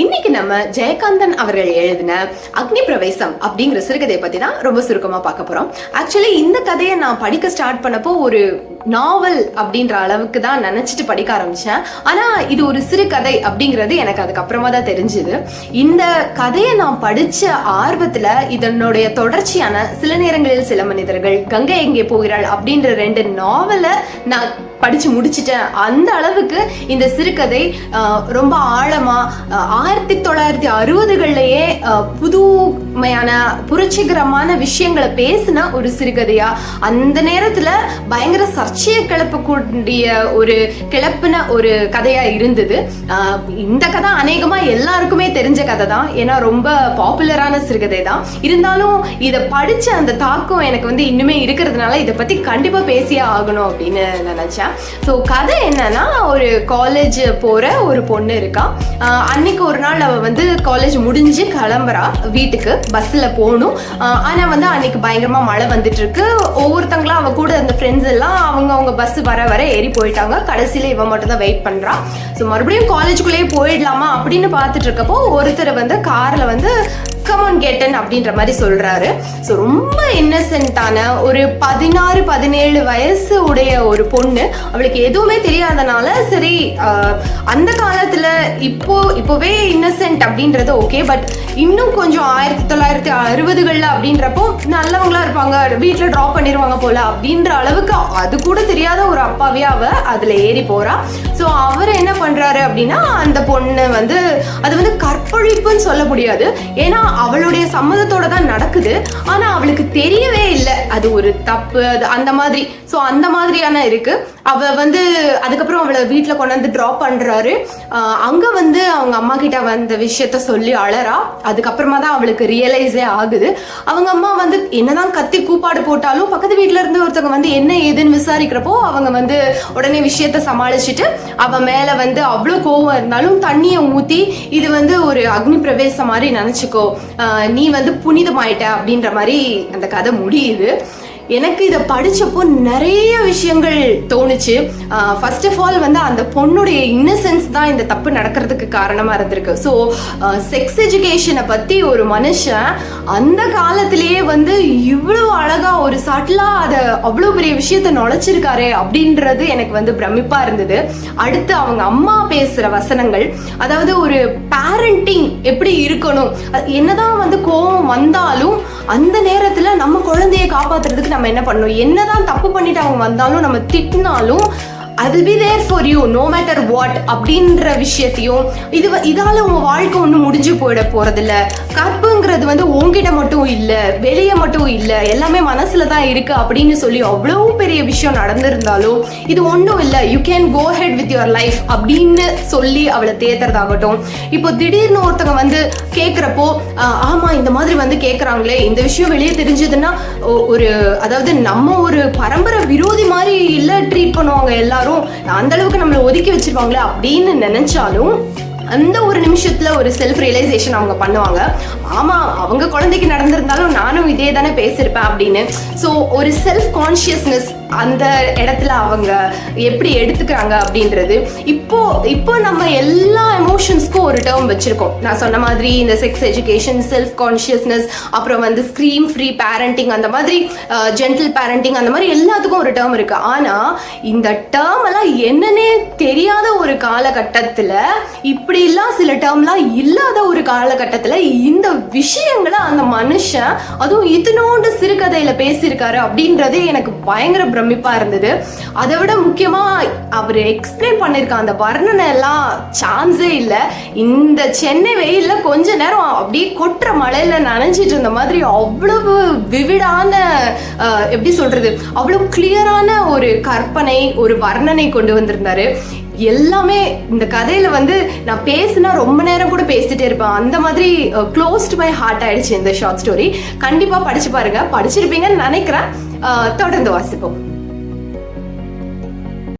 இன்னைக்கு நம்ம ஜெயகாந்தன் அவர்கள் எழுதின அக்னி பிரவேசம் அப்படிங்கிற சிறுகதையை பத்தி தான் ரொம்ப சுருக்கமா பார்க்க போறோம். ஆக்சுவலி இந்த கதையை நான் படிக்க ஸ்டார்ட் பண்ணப்போ ஒரு நாவல் அப்படின்ற அளவுக்கு தான் நினைச்சிட்டு படிக்க ஆரம்பிச்சேன். ஆனா இது ஒரு சிறுகதை அப்படிங்கிறது எனக்கு அதுக்கப்புறமா தான் தெரிஞ்சுது. இந்த கதையை நான் படிச்ச ஆர்வத்துல இதனுடைய தொடர்ச்சியான சில நேரங்களில் சில மனிதர்கள் கங்கை எங்கே போகிறாள் அப்படின்ற ரெண்டு நாவலை நான் படித்து முடிச்சிட்டேன். அந்த அளவுக்கு இந்த சிறுகதை ரொம்ப ஆழமாக ஆயிரத்தி தொள்ளாயிரத்தி அறுபதுகள்லையே புது உண்மையான புரட்சிகரமான விஷயங்களை பேசின ஒரு சிறுகதையா? அந்த நேரத்துல பயங்கர சர்ச்சையை கிளப்பக்கூடிய ஒரு கிளப்புன ஒரு கதையா இருந்தது. இந்த கதை அநேகமா எல்லாருக்குமே தெரிஞ்ச கதை தான் ஏன்னா ரொம்ப பாப்புலரான சிறுகதை தான் இருந்தாலும் இதை படிச்ச அந்த தாக்கம் எனக்கு வந்து இன்னுமே இருக்கிறதுனால இதை பத்தி கண்டிப்பா பேசியே ஆகணும் அப்படின்னு நினைச்சேன். ஸோ கதை என்னன்னா ஒரு காலேஜ் போற ஒரு பொண்ணு இருக்கா. அன்னைக்கு ஒரு நாள் அவ வந்து காலேஜ் முடிஞ்சு கிளம்புறா வீட்டுக்கு. பஸ்ஸில் போகணும். ஆனால் வந்து அன்னைக்கு பயங்கரமாக மழை வந்துட்டு இருக்கு ஒவ்வொருத்தங்களும் அவள் கூட இருந்த ஃப்ரெண்ட்ஸ் எல்லாம் அவங்க அவங்க பஸ் வர வர ஏறி போயிட்டாங்க. கடைசியில் இவன் மட்டும் தான் வெயிட் பண்ணுறான் ஸோ மறுபடியும் காலேஜுக்குள்ளேயே போயிடலாமா அப்படின்னு பார்த்துட்டு இருக்கப்போ ஒருத்தர் வந்து காரில் வந்து கமான் கேட்டன் அப்படின்ற மாதிரி சொல்றாரு. ஸோ ரொம்ப இன்னசென்ட்டான ஒரு பதினாறு பதினேழு வயசு உடைய ஒரு பொண்ணு. அவளுக்கு எதுவுமே தெரியாதனால சரி அந்த காலத்துல இப்போ இப்போவே இன்னசென்ட் அப்படின்றது ஓகே பட் இன்னும் கொஞ்சம் ஆயிரத்தி தொள்ளாயிரத்தி அறுபதுகள்ல அப்படின்றப்போ நல்லவங்களா இருப்பாங்க வீட்டில் ட்ராப் பண்ணிடுவாங்க போல அப்படின்ற அளவுக்கு அது கூட தெரியாத ஒரு அப்பாவே அவ அதுல ஏறி போறா. ஸோ அவர் என்ன பண்றாரு அப்படின்னா அந்த பொண்ணு வந்து அது வந்து கற்பழிப்புன்னு சொல்ல முடியாது. ஏன்னா அவளுடைய சம்மதத்தோட தான் நடக்குது. ஆனா அவளுக்கு தெரியவே இல்லை. அது ஒரு தப்பு அது அந்த மாதிரி. ஸோ அந்த மாதிரியான இருக்கு. அவ வந்து அதுக்கப்புறம் அவளை வீட்டில் கொண்டாந்து ட்ராப் பண்றாரு. அங்க வந்து அவங்க அம்மா கிட்ட வந்த விஷயத்த சொல்லி அழறா அதுக்கப்புறமா தான் அவளுக்கு ரியலைஸே ஆகுது. அவங்க அம்மா வந்து என்னதான் கத்தி கூப்பாடு போட்டாலும் பக்கத்து வீட்டில இருந்து ஒருத்தவங்க வந்து என்ன ஏதுன்னு விசாரிக்கிறப்போ அவங்க வந்து உடனே விஷயத்த சமாளிச்சுட்டு அவ மேல வந்து அவ்வளோ கோவம் இருந்தாலும் தண்ணியை ஊத்தி இது வந்து ஒரு அக்னி பிரவேசம் மாதிரி நினைச்சுக்கோ நீ வந்து புனிதமாயிட்ட அப்படின்ற மாதிரி அந்த கதை முடியுது. எனக்கு இதை படிச்சப்போ நிறைய விஷயங்கள் தோணுச்சு. ஃபர்ஸ்ட் ஆஃப் ஆல் வந்து அந்த பொண்ணுடைய இன்னசென்ஸ் தான் இந்த தப்பு நடக்கிறதுக்கு காரணமா இருந்திருக்கு. ஸோ செக்ஸ் எஜுகேஷனை பத்தி ஒரு மனுஷன் அந்த காலத்திலேயே வந்து இவ்வளோ அழகா ஒரு சட்டிலா அதை அவ்வளோ பெரிய விஷயத்த நுழைச்சிருக்காரு அப்படின்றது எனக்கு வந்து பிரமிப்பா இருந்தது. அடுத்து அவங்க அம்மா பேசுற வசனங்கள் அதாவது ஒரு பேரண்டிங் எப்படி இருக்கணும் அது என்னதான் வந்து கோபம் வந்தாலும் அந்த நேரத்துல நம்ம குழந்தைய காப்பாத்துறதுக்கு நம்ம என்ன பண்ணணும்? என்னதான் தப்பு பண்ணிட்டு அவங்க வந்தாலும் நம்ம திட்டினாலும் அது be there for you no matter what அப்படின்ற விஷயத்தையும் இது இதால் உங்கள் வாழ்க்கை ஒன்றும் முடிஞ்சு போயிட போகிறதில்ல கற்புங்கிறது வந்து உங்ககிட்ட மட்டும் இல்லை வெளியே மட்டும் இல்லை எல்லாமே மனசில் தான் இருக்குது அப்படின்னு சொல்லி அவ்வளோ பெரிய விஷயம் நடந்திருந்தாலும் இது ஒன்றும் இல்லை. You can go ahead with your life அப்படின்னு சொல்லி அவளை தேத்துறதாகட்டும். இப்போ திடீர்னு ஒருத்தவங்க வந்து கேட்குறப்போ ஆமாம் இந்த மாதிரி வந்து கேட்குறாங்களே இந்த விஷயம் வெளியே தெரிஞ்சதுன்னா ஒரு அதாவது நம்ம ஒரு பரம்பரை விரோதி மாதிரி இல்லை ட்ரீட் பண்ணுவாங்க எல்லாரும். அந்த அளவுக்கு நம்மளை ஒதுக்கி வச்சிருவாங்களே அப்படின்னு நினைச்சாலும் அந்த ஒரு நிமிஷத்துல ஒரு செல்ஃப் ரியலைசேஷன் அவங்க பண்ணுவாங்க. ஆமா அவங்க குழந்தைக்கு நடந்திருந்தாலும் நானும் இதே தானே பேசியிருப்பேன் அப்படின்னு. ஸோ ஒரு செல்ஃப் கான்ஷியஸ்னஸ் அந்த இடத்துல அவங்க எப்படி எடுத்துக்கிறாங்க அப்படின்றது. இப்போ இப்போ நம்ம எல்லா எமோஷன்ஸ்க்கும் ஒரு டேர்ம் வச்சிருக்கோம். நான் சொன்ன மாதிரி இந்த செக்ஸ் எஜுகேஷன் செல்ஃப் கான்ஷியஸ்னஸ் அப்புறம் வந்து ஸ்க்ரீன் ஃப்ரீ பேரண்டிங் அந்த மாதிரி ஜென்டில் பேரண்டிங் அந்த மாதிரி எல்லாத்துக்கும் ஒரு டேர்ம் இருக்கு. ஆனா இந்த டேர்ம் எல்லாம் என்னன்னே தெரியாத ஒரு காலகட்டத்தில் இப்படிலாம் சில டேர்ம்லாம் இல்லாத ஒரு காலகட்டத்தில் இந்த விஷயங்களை அந்த மனுஷன் அதுவும் இத்தினோண்டு சிறுகதையில் பேசியிருக்காரு அப்படின்றதே எனக்கு பயங்கர பிரமிப்பாக இருந்தது. அதை விட முக்கியமாக அவர் எக்ஸ்பிளைன் பண்ணியிருக்க அந்த வர்ணனை எல்லாம் சான்ஸே இல்லை. இந்த சென்னை வெயிலில் கொஞ்ச நேரம் அப்படியே கொட்டுற மழையில் நனைஞ்சிட்டு இருந்த மாதிரி அவ்வளவு விவிடான எப்படி சொல்கிறது அவ்வளோ கிளியரான ஒரு கற்பனை ஒரு வர்ணனை கொண்டு வந்திருந்தாரு. எல்லாமே இந்த கதையில வந்து நான் பேசினா ரொம்ப நேரம் கூட பேசிட்டே இருப்பேன். அந்த மாதிரி க்ளோஸ்ட் மை ஹார்ட் ஆயிடுச்சு இந்த ஷார்ட் ஸ்டோரி கண்டிப்பா படிச்சு பாருங்க. படிச்சிருப்பீங்கன்னு நினைக்கிறேன். தொடர்ந்து வாசிப்போம்.